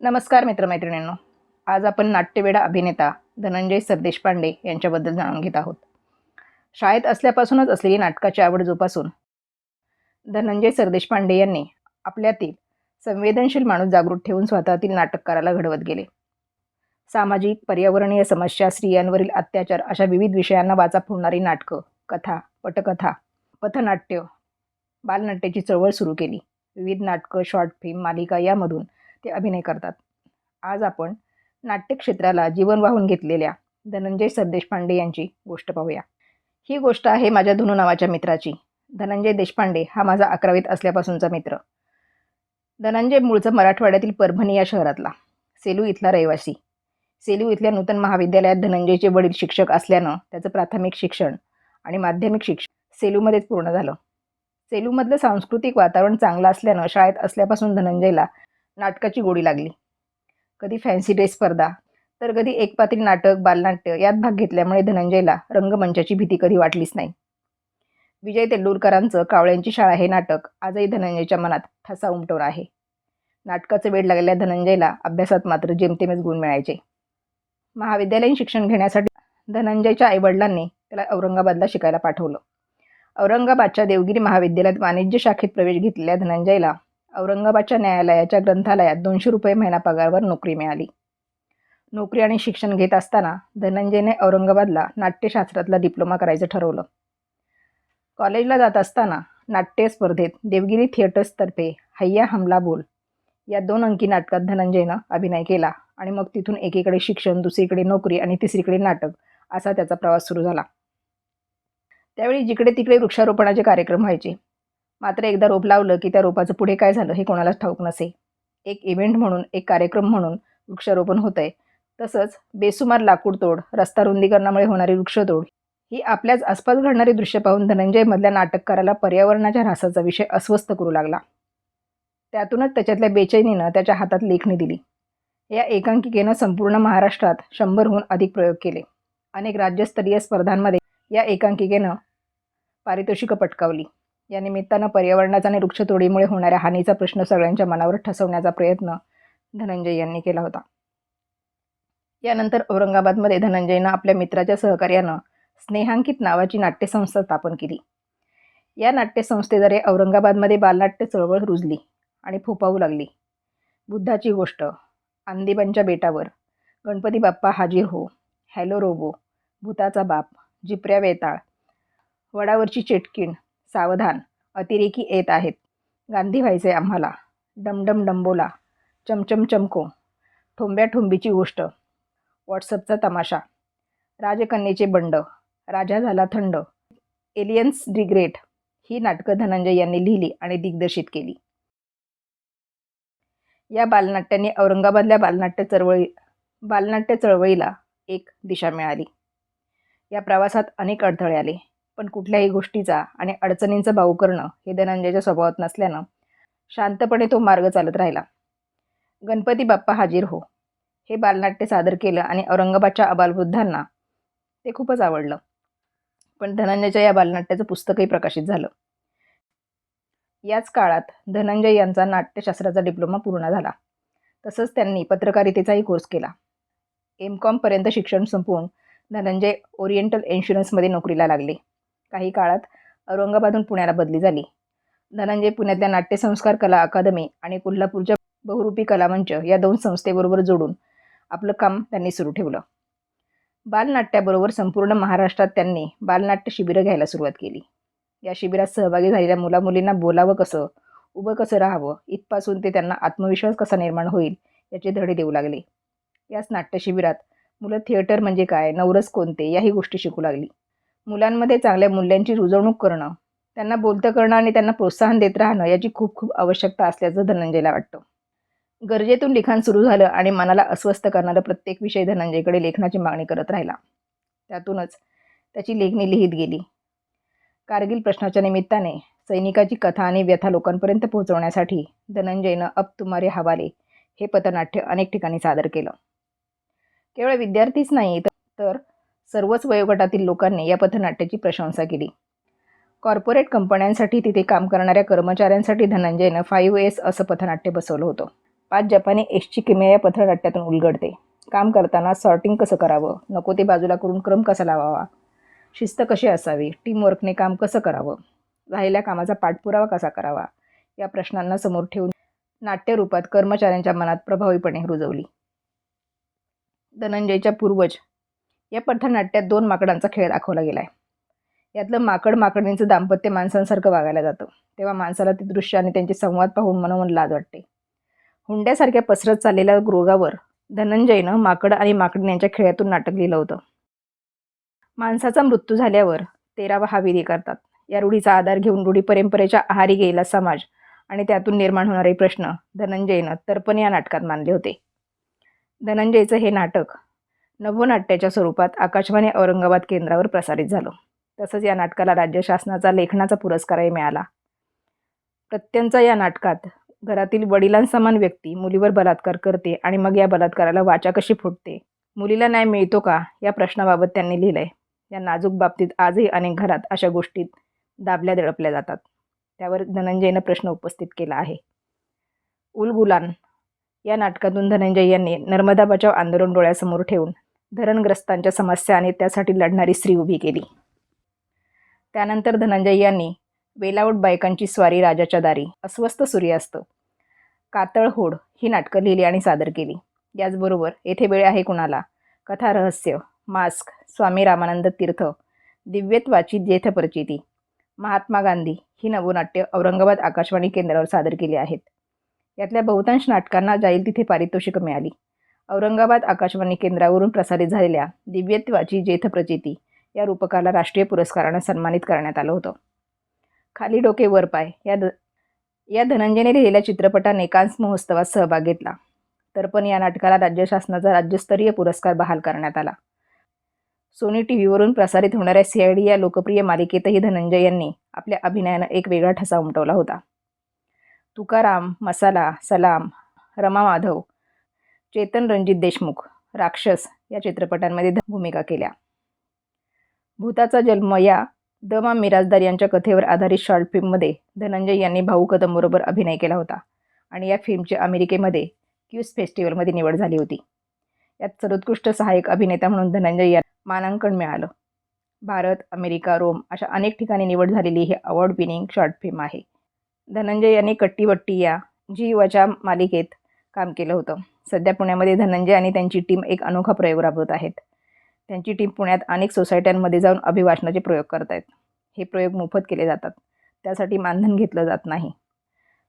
नमस्कार मित्रमैत्रिणींनो. आज आपण नाट्यवेडा अभिनेता धनंजय सरदेशपांडे यांच्याबद्दल जाणून घेत आहोत. शाळेत असल्यापासूनच असलेली नाटकाची आवड जोपासून धनंजय सरदेशपांडे यांनी आपल्यातील संवेदनशील माणूस जागृत ठेवून स्वतःतील नाटककाराला घडवत गेले. सामाजिक पर्यावरणीय समस्या स्त्रियांवरील अत्याचार अशा विविध विषयांना वाचा फोडणारी नाटकं कथा पटकथा पथनाट्य बालनाट्याची चळवळ सुरू केली. विविध नाटकं शॉर्ट फिल्म मालिका यामधून ते अभिनय करतात. आज आपण नाट्यक्षेत्राला जीवन वाहून घेतलेल्या धनंजय सरदेशपांडे यांची गोष्ट पाहूया. ही गोष्ट आहे माझ्या धुनू नावाच्या मित्राची. धनंजय देशपांडे हा माझा अकरावीत असल्यापासूनचा मित्र. धनंजय मूळचं मराठवाड्यातील परभणी या शहरातला. सेलू इथला रहिवासी. सेलू इथल्या नूतन महाविद्यालयात धनंजयचे वडील शिक्षक असल्यानं त्याचं प्राथमिक शिक्षण आणि माध्यमिक शिक्षण सेलूमध्येच पूर्ण झालं. सेलूमधलं सांस्कृतिक वातावरण चांगलं असल्यानं शाळेत असल्यापासून धनंजयला नाटकाची गोडी लागली. कधी फॅन्सी ड्रेस स्पर्धा तर कधी एकपात्री नाटक बालनाट्य यात भाग घेतल्यामुळे धनंजयला रंगमंचाची भीती कधी वाटलीच नाही. विजय तेंडुलकरांचं कावळ्यांची शाळा हे नाटक आजही धनंजयच्या मनात ठसा उमटवून आहे. नाटकाचं वेळ लागलेल्या धनंजयला अभ्यासात मात्र जेमतेमच गुण मिळायचे. महाविद्यालयीन शिक्षण घेण्यासाठी धनंजयच्या आईवडिलांनी त्याला औरंगाबादला शिकायला पाठवलं. औरंगाबादच्या देवगिरी महाविद्यालयात वाणिज्य शाखेत प्रवेश घेतलेल्या धनंजयला औरंगाबादच्या न्यायालयाच्या ग्रंथालयात दोनशे रुपये महिना पगारवर नोकरी मिळाली. नोकरी आणि शिक्षण घेत असताना धनंजयने औरंगाबादला नाट्यशास्त्रातला डिप्लोमा करायचं ठरवलं. कॉलेजला जात असताना नाट्य स्पर्धेत देवगिरी थिएटर्सतर्फे हैया हमला बोल या दोन अंकी नाटकात धनंजयनं अभिनय केला आणि मग तिथून एकीकडे शिक्षण दुसरीकडे नोकरी आणि तिसरीकडे नाटक असा त्याचा प्रवास सुरू झाला. त्यावेळी जिकडे तिकडे वृक्षारोपणाचे कार्यक्रम व्हायचे मात्र एकदा रोप लावलं की त्या रोपाचं पुढे काय झालं हे कोणालाच ठाऊक नसे. एक इव्हेंट म्हणून एक कार्यक्रम म्हणून वृक्षारोपण होत आहे तसंच बेसुमार लाकूडतोड रस्ता रुंदीकरणामुळे होणारी वृक्षतोड ही आपल्याच आसपास घडणारी दृश्य पाहून धनंजयमधल्या नाटककाराला पर्यावरणाच्या ऱ्हासाचा विषय अस्वस्थ करू लागला. त्यातूनच त्याच्यातल्या बेचैनीनं त्याच्या हातात लेखणी दिली. या एकांकिकेनं संपूर्ण महाराष्ट्रात शंभरहून अधिक प्रयोग केले. अनेक राज्यस्तरीय स्पर्धांमध्ये या एकांकिकेनं पारितोषिकं पटकावली. या निमित्तानं पर्यावरणाचा आणि वृक्षतोडीमुळे होणाऱ्या हानीचा प्रश्न सगळ्यांच्या मनावर ठसवण्याचा प्रयत्न धनंजय यांनी केला होता. यानंतर औरंगाबादमध्ये धनंजयनं आपल्या मित्राच्या सहकार्यानं स्नेहांकित नावाची नाट्यसंस्था स्थापन केली. या नाट्यसंस्थेद्वारे औरंगाबादमध्ये बालनाट्य चळवळ रुजली आणि फोपावू लागली. बुद्धाची गोष्ट आंदीबांच्या बेटावर गणपती बाप्पा हाजीर हो हॅलो रोबो भूताचा बाप जिपऱ्या वेताळ वडावरची चेटकीण सावधान. अतिरेकी येत आहेत. गांधी व्हायचे आम्हाला. डमडम डंबोला. चमचम चमको. ठोंब्या ठोंबीची गोष्ट. व्हॉट्सअपचा तमाशा. राजकन्येचे बंड. राजा झाला थंड. एलियन्स रिग्रेट ही नाटकं धनंजय यांनी लिहिली आणि दिग्दर्शित केली. या बालनाट्यांनी औरंगाबादल्या बालनाट्य चळवळी बालनाट्य चळवळीला एक दिशा मिळाली. या प्रवासात अनेक अडथळे आले. पण कुठल्याही गोष्टीचा आणि अडचणींचा भाऊ करणं हे धनंजयच्या स्वभावात नसल्यानं शांतपणे तो मार्ग चालत राहिला. गणपती बाप्पा हाजीर हो. हे बालनाट्य सादर केलं आणि औरंगाबादच्या अबालवृद्धांना ते खूपच आवडलं. पण धनंजयच्या या बालनाट्याचं पुस्तकही प्रकाशित झालं. याच काळात धनंजय यांचा नाट्यशास्त्राचा डिप्लोमा पूर्ण झाला. तसंच त्यांनी पत्रकारितेचाही कोर्स केला. एम कॉमपर्यंत शिक्षण संपवून धनंजय ओरिएंटल इन्शुरन्समध्ये नोकरीला लागले. काही काळात औरंगाबादहून पुण्याला बदली झाली. धनंजय पुण्यातल्या नाट्यसंस्कार कला अकादमी आणि कोल्हापूरच्या बहुरूपी कलामंच या दोन संस्थेबरोबर जोडून आपलं काम त्यांनी सुरू ठेवलं. बालनाट्याबरोबर संपूर्ण महाराष्ट्रात त्यांनी बालनाट्य शिबिरं घ्यायला सुरुवात केली. या शिबिरात सहभागी झालेल्या मुलामुलींना बोलावं कसं उभं कसं राहावं इथपासून ते त्यांना आत्मविश्वास कसा निर्माण होईल याचे धडे देऊ लागले. याच नाट्य शिबिरात मुलं थिएटर म्हणजे काय नवरस कोणते याही गोष्टी शिकू लागली. मुलांमध्ये चांगल्या मूल्यांची रुजवणूक करणं त्यांना बोलतं करणं आणि त्यांना प्रोत्साहन देत राहणं याची खूप खूप आवश्यकता असल्याचं धनंजयला वाटतं. गरजेतून लिखाण सुरू झालं आणि मनाला अस्वस्थ करणारं प्रत्येक विषय धनंजयकडे लेखनाची मागणी करत राहिला. त्यातूनच त्याची लेखणी लिहित गेली. कारगिल प्रश्नाच्या निमित्ताने सैनिकाची कथा आणि व्यथा लोकांपर्यंत पोहोचवण्यासाठी धनंजयनं अब तुमारे हवाले हे पथनाट्य अनेक ठिकाणी सादर केलं. केवळ विद्यार्थीच नाही तर सर्वच वयोगटातील लोकांनी या पथनाट्याची प्रशंसा केली. कॉर्पोरेट कंपन्यांसाठी तिथे काम करणाऱ्या कर्मचाऱ्यांसाठी धनंजयनं फाईव्ह एस असं पथनाट्य बसवलं होतं. पाच जपानी एसची किमया या पथनाट्यातून उलगडते. काम करताना सॉर्टिंग कसं करावं? नको ते बाजूला करून क्रम कसा लावावा? शिस्त कशी असावी? टीमवर्कने काम कसं करावं? राहिल्या कामाचा पाठपुरावा कसा करावा? या प्रश्नांना समोर ठेवून नाट्यरूपात कर्मचाऱ्यांच्या मनात प्रभावीपणे रुजवली. धनंजयच्या पूर्वज या पथनाट्यात दोन माकडांचा खेळ दाखवला गेला आहे यातलं माकड माकडींचं दाम्पत्य माणसांसारखं वागायला जातं. तेव्हा माणसाला ते दृश्य आणि त्यांचे संवाद पाहून मनोमन लाज वाटते. हुंड्यासारख्या पसरत चाललेल्या रोगावर धनंजयनं माकड आणि माकडीन यांच्या खेळातून नाटक लिहिलं होतं. माणसाचा मृत्यू झाल्यावर तेरावा हा विधी करतात. या रूढीचा आधार घेऊन रूढी परंपरेच्या आहारी गेलेला समाज आणि त्यातून निर्माण होणारे प्रश्न धनंजयनं तर्पण या नाटकात मानले होते. धनंजयचं हे नाटक नवनाट्याच्या स्वरूपात आकाशवाणी औरंगाबाद केंद्रावर प्रसारित झालं. तसंच या नाटकाला राज्य शासनाचा लेखनाचा पुरस्कारही मिळाला. प्रत्यंचा या नाटकात घरातील वडिलांसमान व्यक्ती मुलीवर बलात्कार करते आणि मग या बलात्काराला वाचा कशी फुटते मुलीला न्याय मिळतो का या प्रश्नाबाबत त्यांनी लिहिलंय. या नाजूक बाबतीत आजही अनेक घरात अशा गोष्टीत दाबल्या दडपल्या जातात. त्यावर धनंजयनं प्रश्न उपस्थित केला आहे. उलगुलान या नाटकातून धनंजय यांनी नर्मदा बचाव आंदोलन डोळ्यासमोर ठेवून धरणग्रस्तांच्या समस्या आणि त्यासाठी लढणारी स्त्री उभी केली. त्यानंतर धनंजय यांनी वेलावट बायकांची स्वारी राजाच्या दारी अस्वस्थ सूर्यास्त कातळ होड ही नाटकं लिहिली आणि सादर केली. याचबरोबर येथे वेळ आहे कुणाला? कथा रहस्य मास्क स्वामी रामानंद तीर्थ दिव्यत्वाची जेथपरचिती महात्मा गांधी ही नवनाट्य औरंगाबाद आकाशवाणी केंद्रावर सादर केली आहेत. यातल्या बहुतांश नाटकांना जाईल तिथे पारितोषिकं मिळाली. औरंगाबाद आकाशवाणी केंद्रावरून प्रसारित झालेल्या दिव्यत्वाची जेथ प्रचिती या रूपकाला राष्ट्रीय पुरस्कारानं सन्मानित करण्यात आलं होतं. खाली डोके वर पाय या द या धनंजयने लिहिलेल्या चित्रपटाने कान्स महोत्सवात सहभाग घेतला. तर पण या नाटकाला राज्य शासनाचा राज्यस्तरीय पुरस्कार बहाल करण्यात आला. सोनी टी व्हीवरून प्रसारित होणाऱ्या सी या लोकप्रिय मालिकेतही धनंजय यांनी आपल्या अभिनयानं एक वेगळा ठसा उमटवला होता. तुकाराम मसाला सलाम रमा माधव चेतन रणजित देशमुख राक्षस या चित्रपटांमध्ये भूमिका केल्या. भूताचा जन्म या द मा मिराजदार यांच्या कथेवर आधारित शॉर्ट फिल्ममध्ये धनंजय यांनी भाऊ कदमबरोबर अभिनय केला होता आणि या फिल्मची अमेरिकेमध्ये क्यूस फेस्टिवलमध्ये निवड झाली होती. यात सर्वोत्कृष्ट सहाय्यक अभिनेता म्हणून धनंजय यांना मानांकन मिळालं. भारत अमेरिका रोम अशा अनेक ठिकाणी निवड झालेली ही अवॉर्ड विनिंग शॉर्ट फिल्म आहे. धनंजय यांनी कट्टीवट्टी या जी युवाच्या मालिकेत काम केलं होतं. सध्या पुण्यामध्ये धनंजय आणि त्यांची टीम एक अनोखा प्रयोग राबवत आहेत. त्यांची टीम पुण्यात अनेक सोसायट्यांमध्ये जाऊन अभिभाषणाचे प्रयोग करत आहेत. हे प्रयोग मोफत केले जातात. त्यासाठी मानधन घेतलं जात नाही.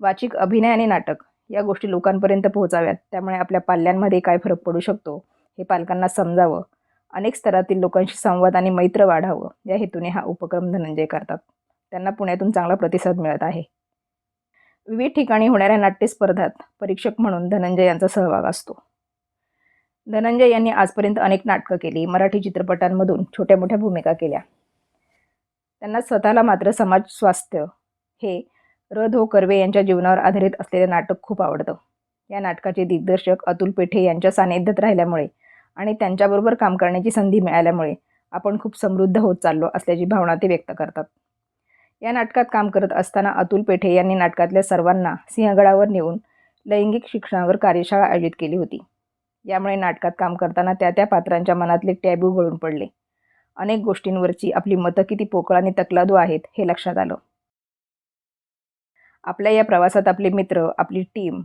वाचिक अभिनय आणि नाटक या गोष्टी लोकांपर्यंत पोहोचाव्यात. त्यामुळे आपल्या पाल्यांमध्ये काय फरक पडू शकतो हे पालकांना समजावं. अनेक स्तरातील लोकांशी संवाद आणि मैत्र वाढावं या हेतूने हा उपक्रम धनंजय करतात. त्यांना पुण्यातून चांगला प्रतिसाद मिळत आहे. विविध ठिकाणी होणाऱ्या नाट्यस्पर्धात परीक्षक म्हणून धनंजय यांचा सहभाग असतो. धनंजय यांनी आजपर्यंत अनेक नाटकं केली मराठी चित्रपटांमधून छोट्या मोठ्या भूमिका केल्या. त्यांना स्वतःला मात्र समाज स्वास्थ्य हे र धो कर्वे यांच्या जीवनावर आधारित असलेले नाटक खूप आवडतं. या नाटकाचे दिग्दर्शक अतुल पेठे यांच्या सानिध्यात राहिल्यामुळे आणि त्यांच्याबरोबर काम करण्याची संधी मिळाल्यामुळे आपण खूप समृद्ध होत चाललो असल्याची भावना ते व्यक्त करतात. या नाटकात काम करत असताना अतुल पेठे यांनी नाटकातल्या सर्वांना सिंहगडावर नेऊन लैंगिक शिक्षणावर कार्यशाळा आयोजित केली होती. यामुळे नाटकात काम करताना त्या त्या पात्रांच्या मनातले टॅबू गळून पडले. अनेक गोष्टींवरची आपली मतं किती पोकळ आणि तकलादू आहेत हे लक्षात आलं. आपल्या या प्रवासात आपले मित्र आपली टीम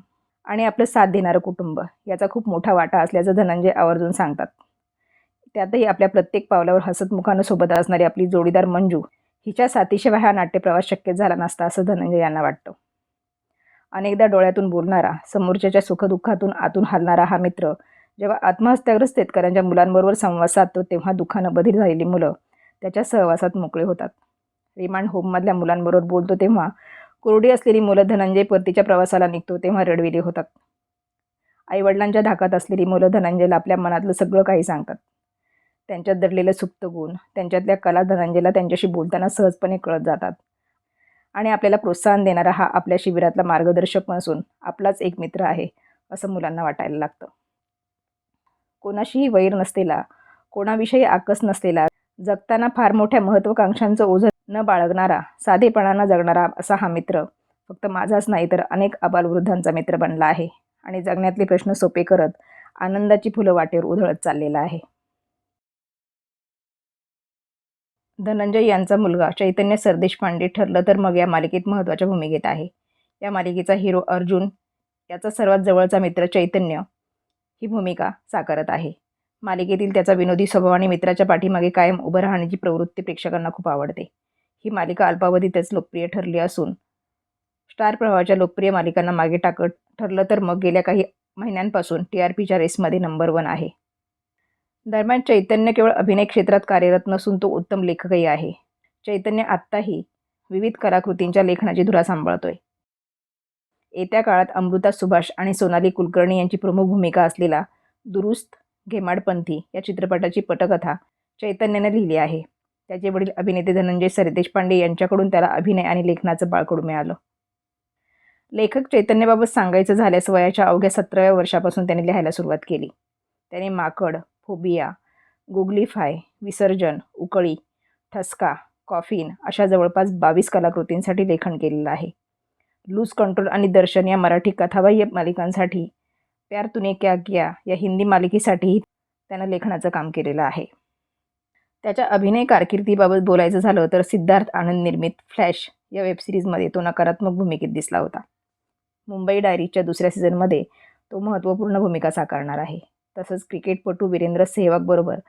आणि आपलं साथ देणारं कुटुंब याचा खूप मोठा वाटा असल्याचं धनंजय आवर्जून सांगतात. त्यातही आपल्या प्रत्येक पावलावर हसतमुखानं सोबत असणारी आपली जोडीदार मंजू हिच्या साथीशिवाय हा नाट्यप्रवास शक्य झाला नसता असं धनंजय यांना वाटतं. अनेकदा डोळ्यातून बोलणारा समोरच्याच्या सुखदुःखातून आतून हलणारा हा मित्र जेव्हा आत्महत्याग्रस्त शेतकऱ्यांच्या मुलांबरोबर संवाद साधतो तेव्हा दुःखानं बधीर झालेली मुलं त्याच्या सहवासात मोकळे होतात. रिमांड होममधल्या मुलांबरोबर बोलतो तेव्हा कोरडी असलेली मुलं धनंजय परतीच्या प्रवासाला निघतो तेव्हा रडविली होतात. आईवडिलांच्या धाकात असलेली मुलं धनंजयला आपल्या मनातलं सगळं काही सांगतात. त्यांच्यात दडलेलं सुप्त गुण त्यांच्यातल्या कला धनंजयला त्यांच्याशी बोलताना सहजपणे कळत जातात. आणि आपल्याला प्रोत्साहन देणारा हा आपल्या शिबिरातला मार्गदर्शक नसून आपलाच एक मित्र आहे असं मुलांना वाटायला लागतं. कोणाशीही वैर नसलेला कोणाविषयी आकस नसलेला जगताना फार मोठ्या महत्त्वाकांक्षांचं ओझं न बाळगणारा साधेपणानं जगणारा असा हा मित्र फक्त माझाच नाही तर अनेक अबालवृद्धांचा मित्र बनला आहे. आणि जगण्यातले प्रश्न सोपे करत आनंदाची फुलं वाटेवर उधळत चाललेला आहे. धनंजय यांचा मुलगा चैतन्य सरदेशपांडे ठरलं तर मग या मालिकेत महत्त्वाच्या भूमिकेत आहे. या मालिकेचा हिरो अर्जुन याचा सर्वात जवळचा मित्र चैतन्य ही भूमिका साकारत आहे. मालिकेतील त्याचा विनोदी स्वभाव आणि मित्राच्या पाठीमागे कायम उभं राहण्याची प्रवृत्ती प्रेक्षकांना खूप आवडते. ही मालिका अल्पावधीतच लोकप्रिय ठरली असून स्टार प्रवाहाच्या लोकप्रिय मालिकांना मागे टाकत ठरलं तर मग गेल्या काही महिन्यांपासून टी आर पीच्या रेसमध्ये नंबर वन आहे. दरम्यान चैतन्य केवळ अभिनय क्षेत्रात कार्यरत नसून तो उत्तम लेखकही आहे. चैतन्य आत्ताही विविध कलाकृतींच्या लेखनाची धुरा सांभाळतोय. येत्या काळात अमृता सुभाष आणि सोनाली कुलकर्णी यांची प्रमुख भूमिका असलेला दुरुस्त घेमाडपंथी या चित्रपटाची पटकथा चैतन्याने लिहिली आहे. त्याचे वडील अभिनेते धनंजय सरदेशपांडे यांच्याकडून त्याला अभिनय आणि लेखनाचं बाळकडू मिळालं. लेखक चैतन्यबाबत सांगायचं झाल्यास वयाच्या अवघ्या सतराव्या वर्षापासून त्याने लिहायला सुरुवात केली. त्याने माकड फोबिया गुगलीफाय विसर्जन उकळी ठसका कॉफिन अशा जवळपास बावीस कलाकृतींसाठी लेखन केलेलं आहे. लूज कंट्रोल आणि दर्शन या मराठी कथाबाह्य मालिकांसाठी प्यार तुने क्या किया या हिंदी मालिकेसाठीही त्यानं लेखनाचं काम केलेलं आहे. त्याच्या अभिनय कारकिर्दीबाबत बोलायचं झालं तर सिद्धार्थ आनंद निर्मित फ्लॅश या वेबसिरीजमध्ये तो नकारात्मक भूमिकेत दिसला होता. मुंबई डायरीच्या दुसऱ्या सीझनमध्ये तो महत्त्वपूर्ण भूमिका साकारणार आहे. तसंच क्रिकेटपटू वीरेंद्र सेहवागबरोबर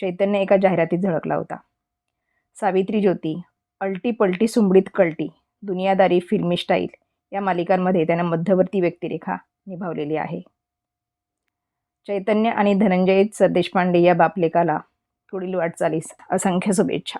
चैतन्य एका जाहिरातीत झळकला होता. सावित्री ज्योती अल्टी पलटी सुंबडीत कल्टी दुनियादारी फिल्मी स्टाईल या मालिकांमध्ये त्यानं मध्यवर्ती व्यक्तिरेखा निभावलेली आहे. चैतन्य आणि धनंजय सरदेशपांडे या बापलेकाला पुढील वाटचालीस असंख्य शुभेच्छा.